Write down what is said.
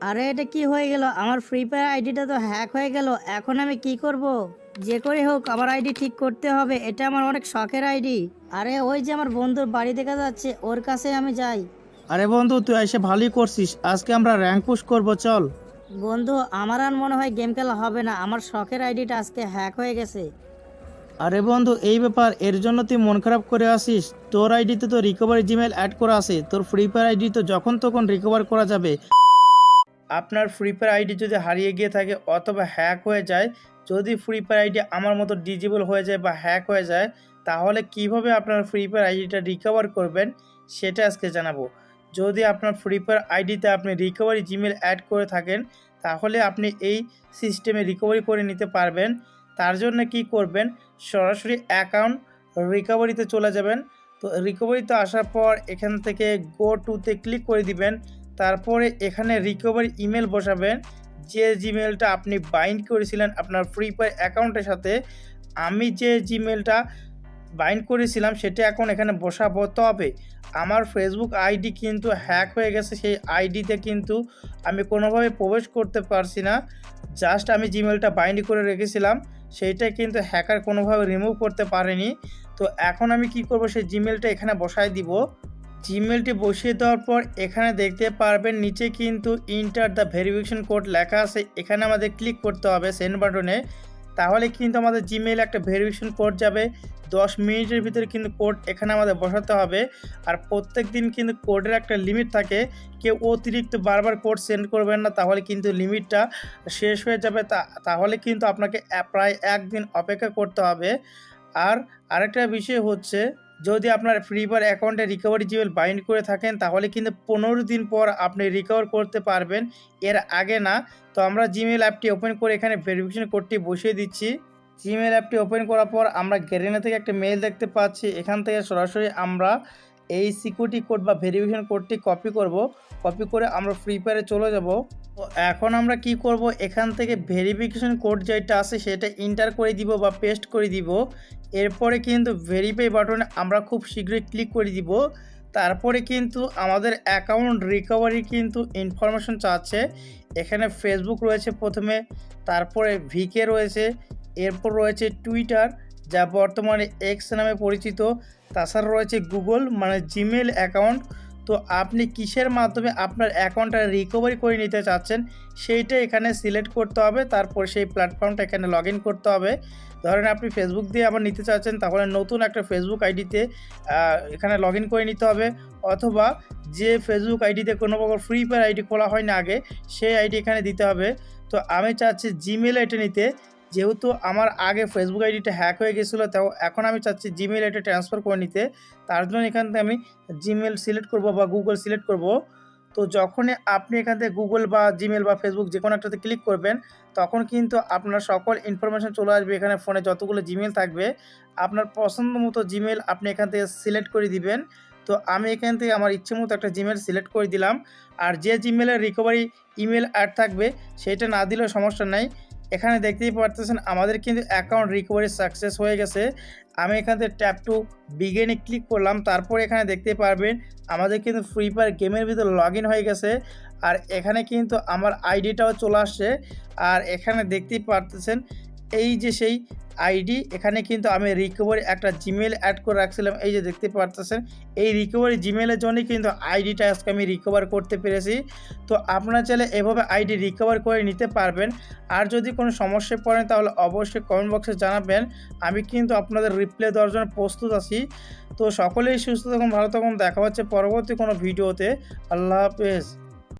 আরে এটা কি হয়ে গেল? আমার ফ্রি ফায়ার আইডিটা তো হ্যাক হয়ে গেল। এখন আমি কি করব? যে করে হোক আমার আইডি ঠিক করতে হবে। এটা আমার অনেক শখের আইডি। আরে ওই যে আমার বন্ধুর বাড়ি দেখা যাচ্ছে ওর কাছে আমি যাই। আরে বন্ধু তুই এসে ভালোই করছিস। আজকে আমরা র্যাঙ্ক পুশ করব চল। বন্ধু আমার আর মনে হয় গেম খেলা হবে না। আমার শখের আইডিটা আজকে হ্যাক হয়ে গেছে। আরে বন্ধু এই ব্যাপার এর জন্য তুই মন খারাপ করে আসিস তোর আইডিতে তো রিকভারি জিমেল অ্যাড করা আছে। তোর ফ্রি ফায়ার আইডি তো যখন তখন রিকভার করা যাবে। আপনার ফ্রি ফায়ার আইডি যদি হারিয়ে গিয়ে থাকে অথবা হ্যাক হয়ে যায়, যদি ফ্রি ফায়ার আইডি আমার মতো ডিজেবল হয়ে যায় বা হ্যাক হয়ে যায়, তাহলে কীভাবে আপনার ফ্রি ফায়ার আইডিটা রিকভার করবেন সেটা আজকে জানাব। যদি আপনার ফ্রি ফায়ার আইডিতে আপনি রিকভারি জিমেল অ্যাড করে থাকেন, তাহলে আপনি এই সিস্টেমে রিকভারি করে নিতে পারবেন। তার জন্য কি করবেন? সরাসরি অ্যাকাউন্ট রিকভারিতে চলে যাবেন। তো রিকভারিতে আসার পর এখান থেকে গো টুতে ক্লিক করে দিবেন। তারপরে এখানে রিকভারি ইমেল বসাবেন। যে জিমেলটা আপনি বাইন্ড করেছিলেন আপনার ফ্রি ফায়ার অ্যাকাউন্টের সাথে, আমি যে জিমেলটা বাইন্ড করেছিলাম সেটা এখন এখানে বসাবো। তবে আমার ফেসবুক আইডি কিন্তু হ্যাক হয়ে গেছে, সেই আইডিতে কিন্তু আমি কোনোভাবে প্রবেশ করতে পারছি না। জাস্ট আমি জিমেলটা বাইন্ড করে রেখেছিলাম, সেইটা কিন্তু হ্যাকার কোনোভাবে রিমুভ করতে পারেনি। তো এখন আমি কি করব, সেই জিমেলটা এখানে বসায় দিব। জিমেলটি বসিয়ে দেওয়ার পর এখানে দেখতে পারবেন, নিচে কিন্তু ইন্টার দ্য ভেরিফিকেশন কোড লেখা আছে। এখানে আমাদের ক্লিক করতে হবে সেন্ড বাটনে তাহলে কিন্তু আমাদের জিমেলে একটা ভেরিফিকেশন কোড যাবে। দশ মিনিটের ভিতরে কিন্তু কোড এখানে আমাদের বসাতে হবে। আর প্রত্যেক দিন কিন্তু কোডের একটা লিমিট থাকে। কেউ অতিরিক্ত বারবার কোড সেন্ড করবেন না, তাহলে কিন্তু লিমিটটা শেষ হয়ে যাবে। তাহলে কিন্তু আপনাকে প্রায় একদিন অপেক্ষা করতে হবে। আর আরেকটা বিষয় হচ্ছে যদি আপনার ফ্রি ফায়ার অ্যাকাউন্টে রিকভারি জিমেল বাইন্ড করে থাকেন, তাহলে কিন্তু পনেরো দিন পর আপনি রিকভার করতে পারবেন। এর আগে না, তো আমরা জিমেল অ্যাপটি ওপেন করে এখানে ভেরিফিকেশন কোডটি বসিয়ে দিচ্ছি। জিমেল অ্যাপটি ওপেন করার পর আমরা গ্যারেনা থেকে একটা মেল দেখতে পাচ্ছি। এখান থেকে সরাসরি আমরা এই সিকিউরিটি কোড বা ভেরিফিকেশন কোডটি কপি করব। কপি করে আমরা ফ্রি ফায়ারে চলে যাব। তো এখন আমরা কি করব? এখান থেকে ভেরিফিকেশন কোড যেটা আছে সেটা ইন্টার করে দিব বা পেস্ট করে দিব। এরপরে কিন্তু ভেরিফাই বাটনে আমরা খুব শীঘ্রই ক্লিক করে দিব। তারপরে কিন্তু আমাদের অ্যাকাউন্ট রিকভারি কিন্তু ইনফরমেশন চাচ্ছে। এখানে ফেসবুক রয়েছে প্রথমে, তারপরে ভিকে রয়েছে, এরপর রয়েছে টুইটার যা বর্তমানে এক্স নামে পরিচিত। তাছাড়া রয়েছে গুগল মানে জিমেল অ্যাকাউন্ট তো আপনি কিসের মাধ্যমে আপনার অ্যাকাউন্টটা রিকভারি করে নিতে চাচ্ছেন, সেইটা এখানে সিলেক্ট করতে হবে, তারপর সেই প্ল্যাটফর্মটা এখানে লগ করতে হবে। ধরেন আপনি ফেসবুক দিয়ে আবার নিতে চাচ্ছেন, তাহলে নতুন একটা ফেসবুক আইডিতে এখানে লগ করে নিতে হবে। অথবা যে ফেসবুক আইডিতে কোনো প্রকার ফ্রি ফায়ার আইডি খোলা হয় না আগে, সেই আইডি এখানে দিতে হবে। তো আমি চাচ্ছি জিমেল এটা নিতে যেহেতু আমার আগে ফেসবুক আইডিটা হ্যাক হয়ে গেছিল, তাও এখন আমি চাচ্ছি জিমেল এটা ট্রান্সফার করে নিতে। তার জন্য এখান থেকে আমি জিমেল সিলেক্ট করব বা গুগল সিলেক্ট করব। তো যখনই আপনি এখান থেকে গুগল বা জিমেল বা ফেসবুক যে কোনো একটাতে ক্লিক করবেন, তখন কিন্তু আপনার সকল ইনফরমেশন চলে আসবে এখানে ফোনে যতগুলো জিমেল থাকবে। আপনার পছন্দ মতো জিমেল আপনি এখান থেকে সিলেক্ট করে দিবেন। তো আমি এখান থেকে আমার ইচ্ছে মতো একটা জিমেল সিলেক্ট করে দিলাম। আর যে জিমেলের রিকভারি ইমেল অ্যাড থাকবে, সেটা না দিলেও সমস্যা নাই। এখানে দেখতেই পারতেছেন, আমাদের কিন্তু অ্যাকাউন্ট রিকভারি সাকসেস হয়ে গেছে। আমি এখান থেকে ট্যাপ টু বিগেনে ক্লিক করলাম, তারপর এখানে দেখতে পারবেন, আমাদের কিন্তু ফ্রি ফায়ার গেমের ভিতর লগ হয়ে গেছে। আর এখানে কিন্তু আমার আইডিটাও চলে আসছে। আর এখানে দেখতেই পারতেছেন, এই যে সেই আইডি, এখানে কিন্তু আমি রিকভারি একটা জিমেল অ্যাড করে রাখছিলাম। এই যে দেখতে পারতেছেন, এই রিকভারি জিমেলের জন্যই কিন্তু আইডিটা আজকে আমি রিকভার করতে পেরেছি। তো আপনারা চাইলে এভাবে আইডি রিকভার করে নিতে পারবেন। আর যদি কোনো সমস্যায় পড়েন, তাহলে অবশ্যই কমেন্ট বক্সে জানাবেন। আমি কিন্তু আপনাদের রিপ্লাই দেওয়ার জন্য প্রস্তুত আছি। তো সকলেই সুস্থ থাকুন, ভালো থাকুন। দেখা হচ্ছে পরবর্তী কোনো ভিডিওতে। আল্লাহ হাফেজ।